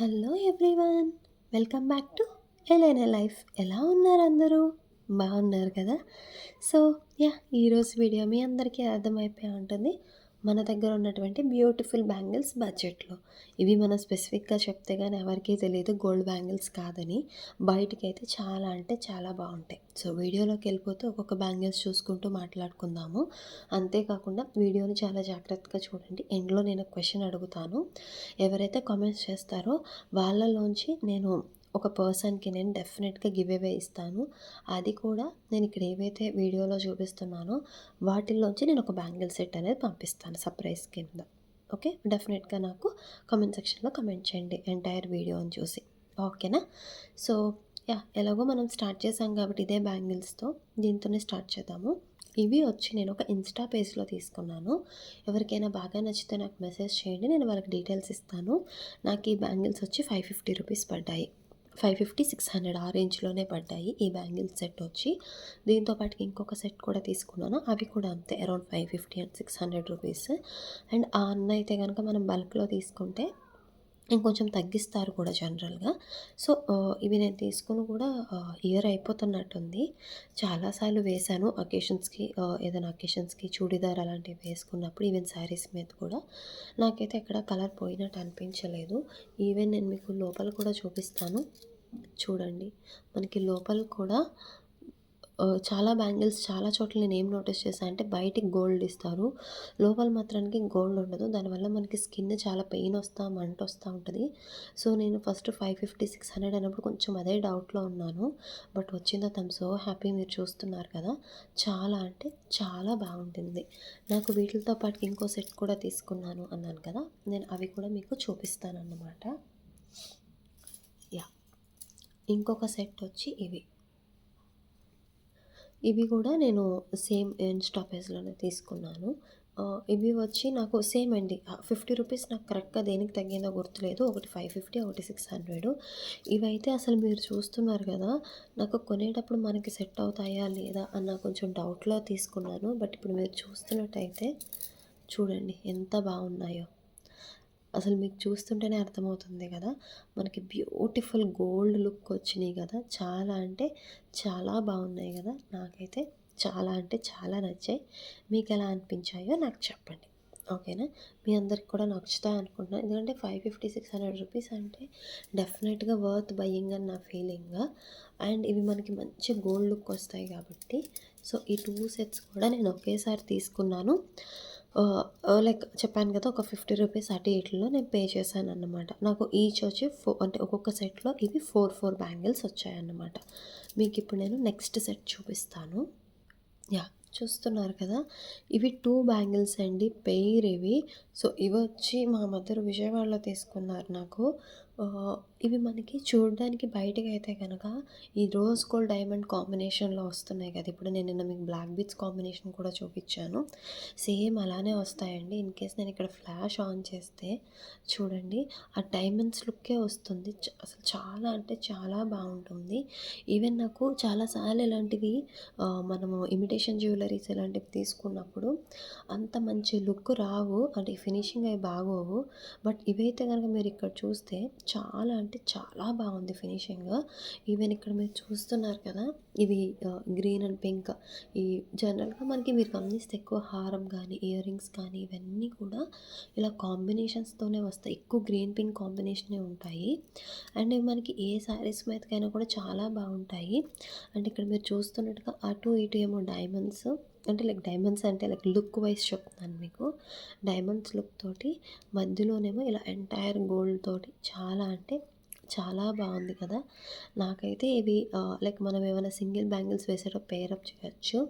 Hello everyone welcome back to Elaina life. ఎలా ఉన్నారు అందరూ? బాగున్నారు కదా? సో యా ఈరోజు వీడియో మీ అందరికీ అర్థమైపోయి ఉంటుంది. మన దగ్గర ఉన్నటువంటి బ్యూటిఫుల్ బ్యాంగిల్స్ బడ్జెట్లో ఇవి మనం స్పెసిఫిక్గా చెప్తే కానీ ఎవరికీ తెలియదు గోల్డ్ బ్యాంగిల్స్ కాదని. బయటకైతే అయితే చాలా అంటే చాలా బాగుంటాయి. సో వీడియోలోకి వెళ్ళిపోతే ఒక్కొక్క బ్యాంగిల్స్ చూసుకుంటూ మాట్లాడుకుందాము. అంతేకాకుండా వీడియోని చాలా జాగ్రత్తగా చూడండి. ఎండ్లో నేను క్వశ్చన్ అడుగుతాను. ఎవరైతే కామెంట్స్ చేస్తారో వాళ్ళలోంచి నేను ఒక పర్సన్కి నేను డెఫినెట్గా గివ్ అవే ఇస్తాను. అది కూడా నేను ఇక్కడ ఏవైతే వీడియోలో చూపిస్తున్నానో వాటిల్లోంచి నేను ఒక బ్యాంగిల్ సెట్ అనేది పంపిస్తాను సర్ప్రైజ్ కింద. ఓకే? డెఫినెట్గా నాకు కామెంట్ సెక్షన్లో కమెంట్ చేయండి ఎంటైర్ వీడియోని చూసి. ఓకేనా? సో యా ఎలాగో మనం స్టార్ట్ చేసాం కాబట్టి ఇదే బ్యాంగిల్స్తో దీంతోనే స్టార్ట్ చేద్దాము. ఇవి వచ్చి నేను ఒక ఇన్స్టా పేజ్లో తీసుకున్నాను. ఎవరికైనా బాగా నచ్చితే నాకు మెసేజ్ చేయండి నేను వాళ్ళకి డీటెయిల్స్ ఇస్తాను. నాకు ఈ బ్యాంగిల్స్ వచ్చి ఫైవ్ ఫిఫ్టీ రూపీస్ పడ్డాయి. ఫైవ్ ఫిఫ్టీ సిక్స్ హండ్రెడ్ ఆ రేంజ్లోనే పడ్డాయి ఈ బ్యాంగిల్ సెట్ వచ్చి. దీంతో పాటుకి ఇంకొక సెట్ కూడా తీసుకున్నాను. అవి కూడా అంతే around five fifty and six hundred rupees. And ఆ అన్న అయితే కనుక మనం బల్క్లో తీసుకుంటే ఇంకొంచెం తగ్గిస్తారు కూడా జనరల్గా. సో ఇవి నేను తీసుకుని కూడా ఇయర్ అయిపోతున్నట్టుంది. చాలాసార్లు వేశాను అకేషన్స్కి ఏదైనా అకేషన్స్కి చూడీదార్ అలాంటివి వేసుకున్నప్పుడు ఈవెన్ శారీస్ మీద కూడా. నాకైతే ఎక్కడ కలర్ పోయినట్టు అనిపించలేదు. ఈవెన్ నేను మీకు లోపల కూడా చూపిస్తాను. చూడండి. మనకి లోపల కూడా చాలా బ్యాంగిల్స్ చాలా చోట్ల నేను ఏం నోటీస్ చేశాను అంటే బయటికి గోల్డ్ ఇస్తారు. లోపల మాత్రానికి గోల్డ్ ఉండదు. దానివల్ల మనకి స్కిన్ చాలా పెయిన్ వస్తా మంట వస్తూ ఉంటుంది. సో నేను first five fifty six hundred అయినప్పుడు కొంచెం అదే డౌట్లో ఉన్నాను. బట్ వచ్చిందో తను సో హ్యాపీ మీరు చూస్తున్నారు కదా. చాలా అంటే చాలా బాగుంటుంది. నాకు వీటితో పాటు ఇంకో సెట్ కూడా తీసుకున్నాను అన్నాను కదా. నేను అవి కూడా మీకు చూపిస్తాను అన్నమాట ఇంకొక సెట్ వచ్చి ఇవి. ఇవి కూడా నేను సేమ్ ఇన్స్టాపేజ్లోనే తీసుకున్నాను. ఇవి వచ్చి నాకు సేమ్ అండి ఫిఫ్టీ రూపీస్ నాకు కరెక్ట్గా దేనికి తగ్గిందో గుర్తులేదు. ఒకటి ఫైవ్ ఫిఫ్టీ ఒకటి సిక్స్ హండ్రెడ్. ఇవైతే అసలు మీరు చూస్తున్నారు కదా నాకు కొనేటప్పుడు మనకి సెట్ అవుతాయా లేదా అన్న కొంచెం డౌట్లో తీసుకున్నాను. బట్ ఇప్పుడు మీరు చూస్తున్నట్టయితే చూడండి ఎంత బాగున్నాయో. అసలు మీకు చూస్తుంటేనే అర్థమవుతుంది కదా. మనకి బ్యూటిఫుల్ గోల్డ్ లుక్ వచ్చినాయి కదా. చాలా అంటే చాలా బాగున్నాయి కదా. నాకైతే చాలా అంటే చాలా నచ్చాయి. మీకు ఎలా అనిపించాయో నాకు చెప్పండి. ఓకేనా? మీ అందరికి కూడా నచ్చుతాయి అనుకుంటున్నాను ఎందుకంటే five fifty six hundred rupees అంటే డెఫినెట్గా వర్త్ బయ్యింగ్ అని నా ఫీలింగ్. అండ్ ఇవి మనకి మంచి గోల్డ్ లుక్ వస్తాయి కాబట్టి. సో ఈ టూ సెట్స్ కూడా నేను ఒకేసారి తీసుకున్నాను. లైక్ చెప్పాను కదా ఒక ఫిఫ్టీ రూపీస్ అటు ఇట్లో నేను పే చేశాను అన్నమాట నాకు ఈచ్ వచ్చి ఫో అంటే ఒక్కొక్క సెట్లో ఇవి ఫోర్ ఫోర్ బ్యాంగిల్స్ వచ్చాయన్నమాట. మీకు ఇప్పుడు నేను నెక్స్ట్ సెట్ చూపిస్తాను. యా చూస్తున్నారు కదా? ఇవి టూ బ్యాంగిల్స్ అండి పెయిర్ ఇవి. సో ఇవి వచ్చి మా మదర్ విజయవాడలో తీసుకున్నారు నాకు. ఇవి మనకి చూడడానికి బయటకు అయితే కనుక ఈ రోజ్ గోల్డ్ డైమండ్ కాంబినేషన్లో వస్తున్నాయి కదా. ఇప్పుడు నేను నిన్న మీకు బ్లాక్ బీట్స్ కాంబినేషన్ కూడా చూపించాను. సేమ్ అలానే వస్తాయండి. ఇన్ కేస్ నేను ఇక్కడ ఫ్లాష్ ఆన్ చేస్తే చూడండి ఆ డైమండ్స్ లుక్కే వస్తుంది. అసలు చాలా అంటే చాలా బాగుంటుంది. ఈవెన్ నాకు చాలాసార్లు ఇలాంటివి మనము ఇమిటేషన్ జ్యువెలరీస్ ఇలాంటివి తీసుకున్నప్పుడు అంత మంచి లుక్ రావు. అంటే ఫినిషింగ్ అవి బాగోవు. బట్ ఇవైతే కనుక మీరు ఇక్కడ చూస్తే చాలా అంటే చాలా బాగుంది ఫినిషింగ్. ఈవెన్ ఇక్కడ మీరు చూస్తున్నారు కదా ఇవి గ్రీన్ అండ్ పింక్. ఈ జనరల్గా మనకి మీరు గమనిస్తే ఎక్కువ హారం కానీ ఇయర్ రింగ్స్ కానీ ఇవన్నీ కూడా ఇలా కాంబినేషన్స్తోనే వస్తాయి. ఎక్కువ గ్రీన్ పింక్ కాంబినేషనే ఉంటాయి. అండ్ మనకి ఏ శారీస్ మీదకైనా కూడా చాలా బాగుంటాయి. అండ్ ఇక్కడ మీరు చూస్తున్నట్టుగా అటు ఇటు ఏమో డైమండ్స్ అంటే లైక్ డైమండ్స్ అంటే లైక్ లుక్ వైజ్ చెప్తున్నాను మీకు. డైమండ్స్ లుక్ తోటి మధ్యలోనేమో ఇలా ఎంటైర్ గోల్డ్ తోటి చాలా అంటే చాలా బాగుంది కదా. నాకైతే ఇవి లైక్ మనం ఏమైనా సింగిల్ బ్యాంగిల్స్ వేసేటప్పుడు పేరప్ చేయొచ్చు.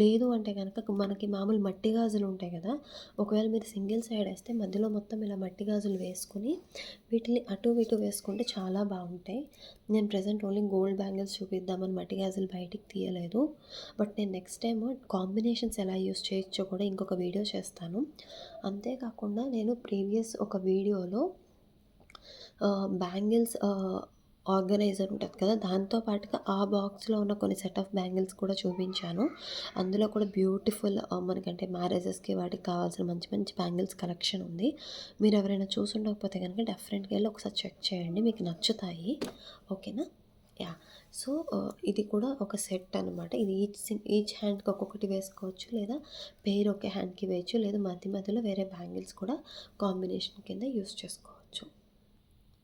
లేదు అంటే కనుక మనకి మామూలు మట్టి గాజులు ఉంటాయి కదా. ఒకవేళ మీరు సింగిల్ సైడ్ వేస్తే మధ్యలో మొత్తం ఇలా మట్టి గాజులు వేసుకుని వీటిని అటు ఇటు వేసుకుంటే చాలా బాగుంటాయి. నేను ప్రజెంట్ ఓన్లీ గోల్డ్ బ్యాంగిల్స్ చూపిద్దామని మట్టి గాజులు బయటికి తీయలేదు. బట్ నేను నెక్స్ట్ టైం కాంబినేషన్స్ ఎలా యూస్ చేయొచ్చో కూడా ఇంకొక వీడియో చేస్తాను. అంతేకాకుండా నేను ప్రీవియస్ ఒక వీడియోలో బ్యాంగిల్స్ ఆర్గనైజర్ ఉంటుంది కదా దాంతో పాటుగా ఆ బాక్స్లో ఉన్న కొన్ని సెట్ ఆఫ్ బ్యాంగిల్స్ కూడా చూపించాను. అందులో కూడా బ్యూటిఫుల్ మనకంటే మ్యారేజెస్కి వాటికి కావాల్సిన మంచి మంచి బ్యాంగిల్స్ కలెక్షన్ ఉంది. మీరు ఎవరైనా చూసుండకపోతే కనుక డెఫరెంట్గా వెళ్ళి ఒకసారి చెక్ చేయండి మీకు నచ్చుతాయి. ఓకేనా? యా. సో ఇది కూడా ఒక సెట్ అనమాట ఇది ఈచ్ ఈచ్ హ్యాండ్కి ఒక్కొక్కటి వేసుకోవచ్చు లేదా పేరు ఒకే హ్యాండ్కి వేయచ్చు లేదా మధ్య మధ్యలో వేరే బ్యాంగిల్స్ కూడా కాంబినేషన్ కింద యూస్ చేసుకోవచ్చు.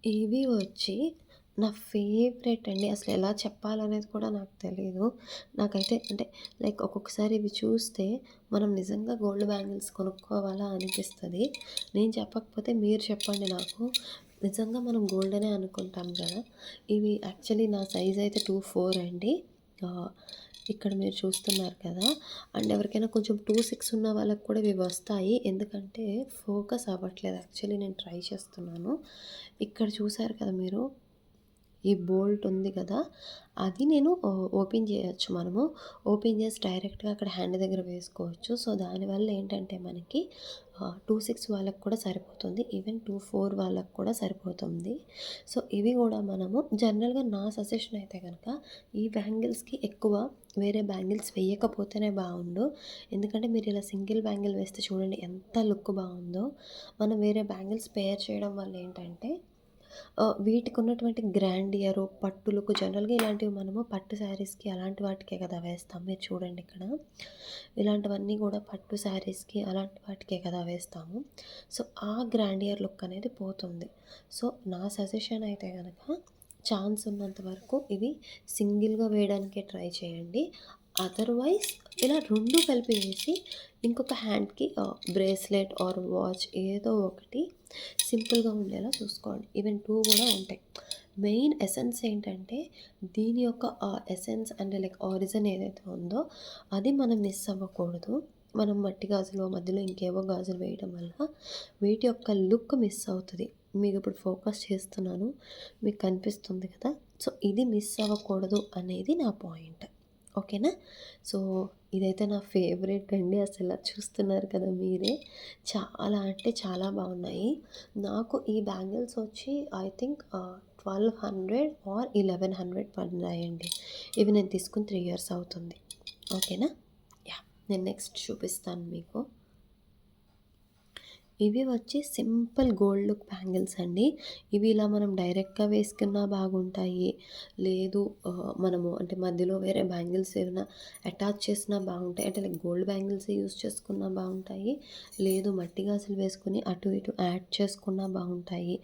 ఇవి వచ్చి నా ఫేవరెట్ అండి. అసలు ఎలా చెప్పాలనేది కూడా నాకు తెలియదు నాకైతే అంటే లైక్ ఒక్కొక్కసారి ఇవి చూస్తే మనం నిజంగా గోల్డ్ బ్యాంగిల్స్ కొనుక్కోవాలా అనిపిస్తుంది. నేను చెప్పకపోతే మీరు చెప్పండి నాకు. నిజంగా మనం గోల్డ్ అనే అనుకుంటాం కదా? ఇవి యాక్చువల్లీ నా సైజ్ అయితే టూ ఫోర్ అండి. ఇక్కడ మీరు చూస్తున్నారు కదా. అండ్ ఎవరికైనా కొంచెం టూ సిక్స్ ఉన్న వాళ్ళకి కూడా ఇవి వస్తాయి. ఎందుకంటే ఫోకస్ అవ్వట్లేదు. యాక్చువల్లీ నేను ట్రై చేస్తున్నాను. ఇక్కడ చూసారు కదా మీరు? ఈ బోల్ట్ ఉంది కదా. అది నేను ఓపెన్ చేయొచ్చు మనము. ఓపెన్ చేసి డైరెక్ట్గా అక్కడ హ్యాండ్ దగ్గర వేసుకోవచ్చు. సో దానివల్ల ఏంటంటే మనకి టూ సిక్స్ వాళ్ళకు కూడా సరిపోతుంది. ఈవెన్ టూ ఫోర్ వాళ్ళకు కూడా సరిపోతుంది. సో ఇవి కూడా మనము జనరల్గా నా సజెషన్ అయితే కనుక ఈ బ్యాంగిల్స్కి ఎక్కువ వేరే బ్యాంగిల్స్ వేయకపోతేనే బాగుండు. ఎందుకంటే మీరు ఇలా సింగిల్ బ్యాంగిల్ వేస్తే చూడండి ఎంత లుక్ బాగుందో. మనం వేరే బ్యాంగిల్స్ పేర్ చేయడం వల్ల ఏంటంటే వీటికి ఉన్నటువంటి గ్రాండియరు పట్టు లుక్ జనరల్గా ఇలాంటివి మనము పట్టు శారీస్కి అలాంటి వాటికే కదా వేస్తాం. మీరు చూడండి ఇక్కడ. ఇలాంటివన్నీ కూడా పట్టు శారీస్కి అలాంటి వాటికే కదా వేస్తాము. సో ఆ గ్రాండియర్ లుక్ అనేది పోతుంది. సో నా సజెషన్ అయితే కనుక ఛాన్స్ ఉన్నంత వరకు ఇవి సింగిల్గా వేయడానికే ట్రై చేయండి. అదర్వైజ్ ఇలా రెండు కలిపి వేసి ఇంకొక హ్యాండ్కి బ్రేస్లెట్ ఆర్ వాచ్ ఏదో ఒకటి సింపుల్గా ఉండేలా చూసుకోండి. ఈవెన్ టూ కూడా ఉంటాయి. మెయిన్ ఎసెన్స్ ఏంటంటే దీని యొక్క ఎసెన్స్ అంటే లైక్ ఆరిజిన్ ఏదైతే ఉందో అది మనం మిస్ అవ్వకూడదు. మనం మట్టి గాజులు మధ్యలో ఇంకేవో గాజులు వేయడం వల్ల వీటి యొక్క లుక్ మిస్ అవుతుంది. మీకు ఇప్పుడు ఫోకస్ చేస్తున్నాను. మీకు కనిపిస్తుంది కదా? సో ఇది మిస్ అవ్వకూడదు అనేది నా పాయింట్ ఓకేనా సో ఇదైతే నా ఫేవరెట్ అండి. అసలు చూస్తున్నారు కదా మీరే. చాలా అంటే చాలా బాగున్నాయి. నాకు ఈ బ్యాంగిల్స్ వచ్చి I think twelve hundred or eleven hundred పడినాయండి. ఇవి నేను తీసుకుని త్రీ ఇయర్స్ అవుతుంది. ఓకేనా యా నేను నెక్స్ట్ చూపిస్తాను మీకు. ఇవి వచ్చి సింపుల్ గోల్డ్ లుక్ బ్యాంగిల్స్ అండి. ఇవి ఇలా మనం డైరెక్ట్గా వేసుకున్నా బాగుంటాయి. లేదు మనము అంటే మధ్యలో వేరే బ్యాంగిల్స్ ఏమైనా అటాచ్ చేసినా బాగుంటాయి. అంటే లైక్ గోల్డ్ బ్యాంగిల్స్ యూస్ చేసుకున్నా బాగుంటాయి. లేదు మట్టి గాజులు వేసుకుని అటు ఇటు యాడ్ చేసుకున్నా బాగుంటాయి.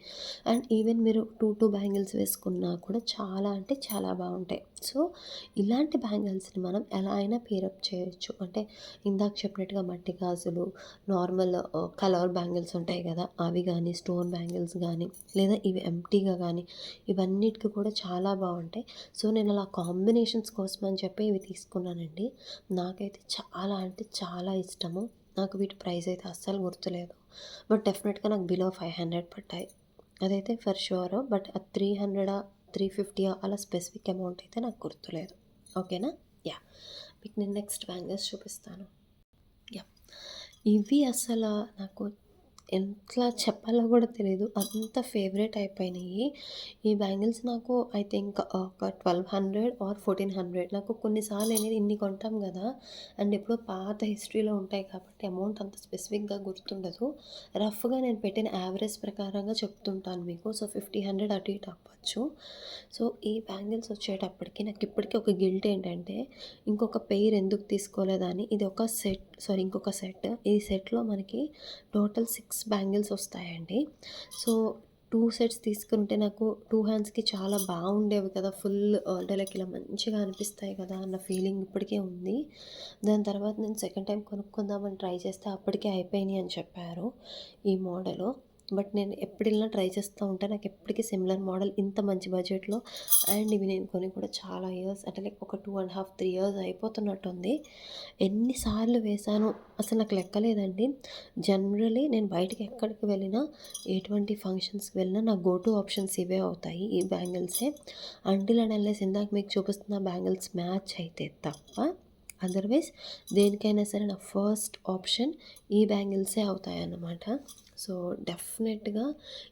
అండ్ ఈవెన్ మీరు టూ టూ బ్యాంగిల్స్ వేసుకున్నా కూడా చాలా అంటే చాలా బాగుంటాయి. సో ఇలాంటి బ్యాంగిల్స్ని మనం ఎలా అయినా పేరప్ చేయొచ్చు. అంటే ఇందాక చెప్పినట్టుగా మట్టి గాజులు నార్మల్ కలర్ బ్యాంగిల్స్ బ్యాంగిల్స్ ఉంటాయి కదా అవి కానీ స్టోన్ బ్యాంగిల్స్ కానీ లేదా ఇవి ఎంటీగా కానీ ఇవన్నిటికి కూడా చాలా బాగుంటాయి. సో నేను అలా కాంబినేషన్స్ కోసం అని చెప్పి ఇవి తీసుకున్నానండి. నాకైతే చాలా అంటే చాలా ఇష్టము. నాకు వీటి ప్రైస్ అయితే అస్సలు గుర్తులేదు. బట్ డెఫినెట్గా నాకు బిలో ఫైవ్ హండ్రెడ్ పట్టాయి అదైతే ఫర్ షూర్ బట్ ఆ త్రీ హండ్రెడా త్రీ ఫిఫ్టీ అలా స్పెసిఫిక్ అమౌంట్ అయితే నాకు గుర్తులేదు. ఓకేనా? యా. మీకు నేను నెక్స్ట్ బ్యాంగిల్స్ చూపిస్తాను. యా. ఇవి అసలు నాకు ఎట్లా చెప్పాలో కూడా తెలియదు అంత ఫేవరెట్ అయిపోయినాయి. ఈ బ్యాంగిల్స్ నాకు ఐ థింక్ ఒక twelve hundred or fourteen hundred నాకు కొన్నిసార్లు అనేది ఇన్ని కొంటాం కదా. అండ్ ఎప్పుడో పాత హిస్టరీలో ఉంటాయి కాబట్టి అమౌంట్ అంత స్పెసిఫిక్గా గుర్తుండదు. రఫ్గా నేను పెట్టిన యావరేజ్ ప్రకారంగా చెప్తుంటాను మీకు. సో ఫిఫ్టీ హండ్రెడ్ అటు ఇటు అవ్వచ్చు. సో ఈ బ్యాంగిల్స్ వచ్చేటప్పటికి నాకు ఇప్పటికీ ఒక గిల్ట్ ఏంటంటే ఇంకొక పెయిర్ ఎందుకు తీసుకోలేదని. ఇది ఒక సెట్ సారీ ఇంకొక సెట్. ఈ సెట్లో మనకి టోటల్ సిక్స్ బ్యాంగిల్స్ వస్తాయండి. సో టూ సెట్స్ తీసుకుంటే నాకు టూ హ్యాండ్స్కి చాలా బాగుండేవి కదా. ఫుల్ అంటే లైక్ ఇలా మంచిగా అనిపిస్తాయి కదా అన్న ఫీలింగ్ ఇప్పటికే ఉంది. దాని తర్వాత నేను సెకండ్ టైం కొనుక్కుందామని ట్రై చేస్తే అప్పటికే అయిపోయినాయి అని చెప్పారు ఈ మోడలు. బట్ నేను ఎప్పుడు వెళ్ళినా ట్రై చేస్తూ ఉంటే. నాకు ఎప్పటికీ సిమిలర్ మోడల్ ఇంత మంచి బడ్జెట్లో. అండ్ ఇవి నేను కొని కూడా చాలా ఇయర్స్ అంటే లైక్ ఒక two and half three years అయిపోతున్నట్టుంది. ఎన్నిసార్లు వేశాను అసలు నాకు లెక్కలేదండి జనరలీ నేను బయటకు ఎక్కడికి వెళ్ళినా ఎటువంటి ఫంక్షన్స్కి వెళ్ళినా నా గో టు ఆప్షన్స్ ఇవే అవుతాయి ఈ బ్యాంగిల్సే. అంటిల్ అండ్ అన్లెస్ ఇందాక మీకు చూపిస్తున్న బ్యాంగిల్స్ మ్యాచ్ అయితే తప్ప అదర్వైజ్ దేనికైనా సరే నా ఫస్ట్ ఆప్షన్ ఈ బ్యాంగిల్సే అవుతాయి అన్నమాట సో డెఫినెట్గా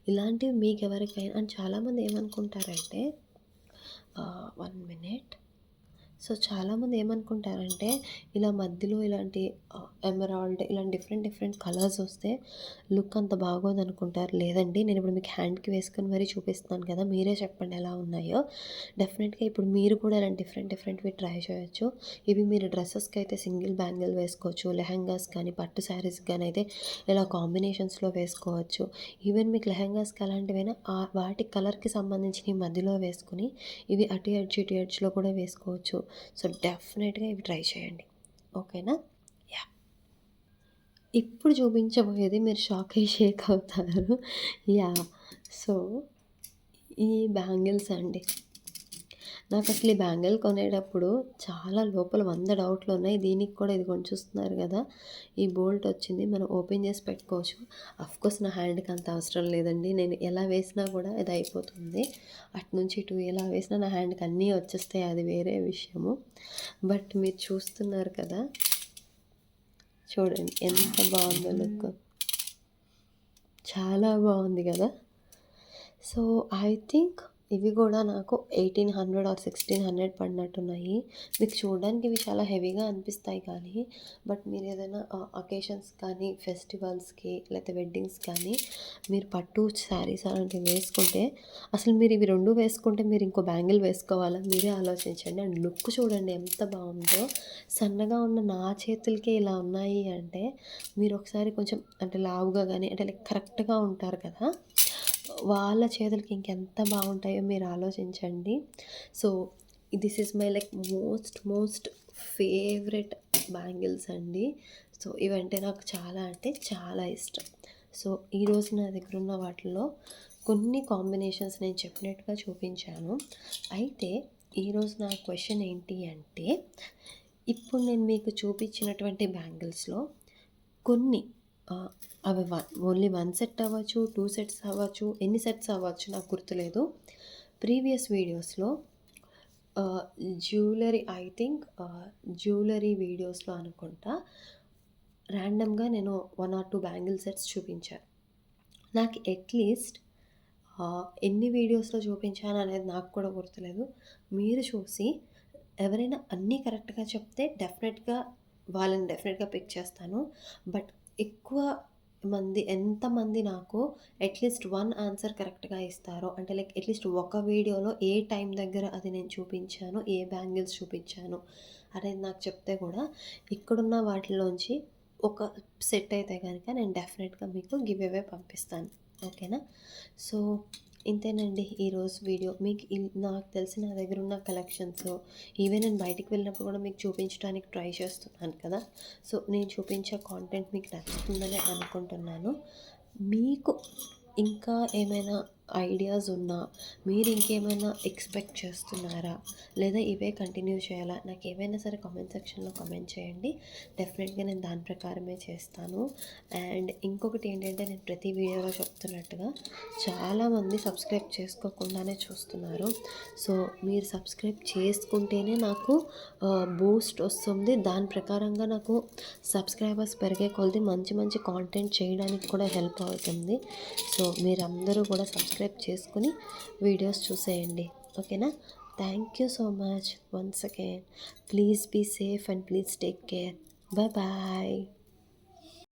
ఇలాంటివి మీకు ఎవరికైనా అండ్ చాలామంది ఏమనుకుంటారంటే వన్ మినిట్ సో చాలామంది ఏమనుకుంటారంటే ఇలా మధ్యలో ఇలాంటి ఎమరాల్డ్ ఇలాంటి డిఫరెంట్ డిఫరెంట్ కలర్స్ వస్తే లుక్ అంత బాగోదు అనుకుంటారు లేదండి నేను ఇప్పుడు మీకు హ్యాండ్కి వేసుకొని మరీ చూపిస్తున్నాను కదా మీరే చెప్పండి ఎలా ఉన్నాయో. డెఫినెట్గా ఇప్పుడు మీరు కూడా ఇలాంటి డిఫరెంట్ డిఫరెంట్వి ట్రై చేయొచ్చు. ఇవి మీరు డ్రెస్సెస్కి అయితే సింగిల్ బ్యాంగిల్ వేసుకోవచ్చు లెహంగాస్ కానీ పట్టు శారీస్ కానీ అయితే ఇలా కాంబినేషన్స్లో వేసుకోవచ్చు. ఈవెన్ మీకు లెహంగాస్కి అలాంటివైనా వాటి కలర్కి సంబంధించిన మధ్యలో వేసుకుని ఇవి అటు ఎడ్జ్ ఇటు ఎడ్జ్లో కూడా వేసుకోవచ్చు. సో డెఫినెట్గా ఇవి ట్రై చేయండి. ఓకేనా? యా. ఇప్పుడు చూపించబోయేది మీరు షాక్ అయ్యి షేక్ అవుతారు యా. సో ఈ బ్యాంగిల్స్ అండి. నాకు అసలు ఈ బ్యాంగిల్ కొనేటప్పుడు చాలా లోపల వంద డౌట్లు ఉన్నాయి. దీనికి కూడా ఇది కొని చూస్తున్నారు కదా. ఈ బోల్ట్ వచ్చింది. మనం ఓపెన్ చేసి పెట్టుకోవచ్చు. కోర్స్ నా హ్యాండ్కి అంత అవసరం లేదండి. నేను ఎలా వేసినా కూడా ఇది అయిపోతుంది. అటు నుంచి ఇటు ఎలా వేసినా నా హ్యాండ్కి అన్నీ వచ్చేస్తాయి. అది వేరే విషయము. బట్ మీరు చూస్తున్నారు కదా. చూడండి. ఎంత బాగుందో లుక్. చాలా బాగుంది కదా. సో ఐ థింక్ ఇవి కూడా నాకు eighteen hundred or sixteen hundred పడినట్టున్నాయి. మీకు చూడడానికి ఇవి చాలా హెవీగా అనిపిస్తాయి కానీ బట్ మీరు ఏదైనా అకేషన్స్ కానీ ఫెస్టివల్స్కి లేకపోతే వెడ్డింగ్స్ కానీ మీరు పట్టు శారీస్ అలాంటివి వేసుకుంటే అసలు మీరు ఇవి రెండు వేసుకుంటే మీరు ఇంకో బ్యాంగిల్ వేసుకోవాలా? మీరే ఆలోచించండి. అండ్ లుక్ చూడండి ఎంత బాగుందో. సన్నగా ఉన్న నా చేతులకే ఇలా ఉన్నాయి అంటే మీరు ఒకసారి కొంచెం అంటే లావుగా కానీ అంటే లైక్ కరెక్ట్గా ఉంటారు కదా వాళ్ళ చేతులకి ఇంకెంత బాగుంటాయో మీరు ఆలోచించండి. So this is my like most most favourite bangles అండి. సో ఇవంటే నాకు చాలా అంటే చాలా ఇష్టం. సో ఈరోజు నా దగ్గర ఉన్న వాటిల్లో కొన్ని కాంబినేషన్స్ నేను చెప్పినట్టుగా చూపించాను. అయితే ఈరోజు నా క్వశ్చన్ ఏంటి అంటే ఇప్పుడు నేను మీకు చూపించినటువంటి బ్యాంగిల్స్లో కొన్ని అవి వన్ ఓన్లీ వన్ సెట్ అవ్వచ్చు టూ సెట్స్ అవ్వచ్చు ఎన్ని సెట్స్ అవ్వచ్చు నాకు గుర్తులేదు. ప్రీవియస్ వీడియోస్లో జ్యువెలరీ ఐ థింక్ జ్యువెలరీ వీడియోస్లో అనుకుంటా ర్యాండమ్గా నేను one or two bangle sets చూపించాను నాకు అట్లీస్ట్ ఎన్ని వీడియోస్లో చూపించాను అనేది నాకు కూడా గుర్తులేదు. మీరు చూసి ఎవరైనా అన్నీ కరెక్ట్గా చెప్తే డెఫినెట్గా వాళ్ళని డెఫినెట్గా పిక్ చేస్తాను. బట్ ఎక్కువ మంది ఎంతమంది నాకు అట్లీస్ట్ వన్ ఆన్సర్ కరెక్ట్గా ఇస్తారో అంటే లైక్ అట్లీస్ట్ ఒక వీడియోలో ఏ టైం దగ్గర అది నేను చూపించాను ఏ బ్యాంగిల్స్ చూపించాను అనేది నాకు చెప్తే కూడా ఇక్కడున్న వాటిలోంచి ఒక సెట్ అయితే కనుక నేను డెఫినెట్గా మీకు గివ్ అవే పంపిస్తాను. ఓకేనా సో ఇంతేనండి. ఈరోజు వీడియో మీకు నాకు తెలిసి నా దగ్గర ఉన్న కలెక్షన్స్ ఈవెన్ నేను బయటికి వెళ్ళినప్పుడు కూడా మీకు చూపించడానికి ట్రై చేస్తున్నాను కదా. సో నేను చూపించే కాంటెంట్ మీకు నచ్చుతుందని అనుకుంటున్నాను. మీకు ఇంకా ఏమైనా ఐడియాస్ ఉన్నా మీరు ఇంకేమైనా ఎక్స్పెక్ట్ చేస్తున్నారా? లేదా ఇవే కంటిన్యూ చేయాలా? నాకు ఏమైనా సరే కామెంట్ సెక్షన్లో కామెంట్ చేయండి. డెఫినెట్గా నేను దాని ప్రకారమే చేస్తాను. అండ్ ఇంకొకటి ఏంటంటే నేను ప్రతి వీడియోలో చెప్తున్నట్టుగా చాలామంది సబ్స్క్రైబ్ చేసుకోకుండానే చూస్తున్నారు. సో మీరు సబ్స్క్రైబ్ చేసుకుంటేనే నాకు బూస్ట్ వస్తుంది. దాని ప్రకారంగా నాకు సబ్స్క్రైబర్స్ పెరిగే కొలది మంచి మంచి కాంటెంట్ చేయడానికి కూడా హెల్ప్ అవుతుంది. సో మీరందరూ కూడా సబ్స్క్రైబ్ సబ్స్క్రైబ్ చేసుకుని వీడియోస్ చూసేయండి. ఓకేనా? Thank you so much once again please be safe and please take care bye bye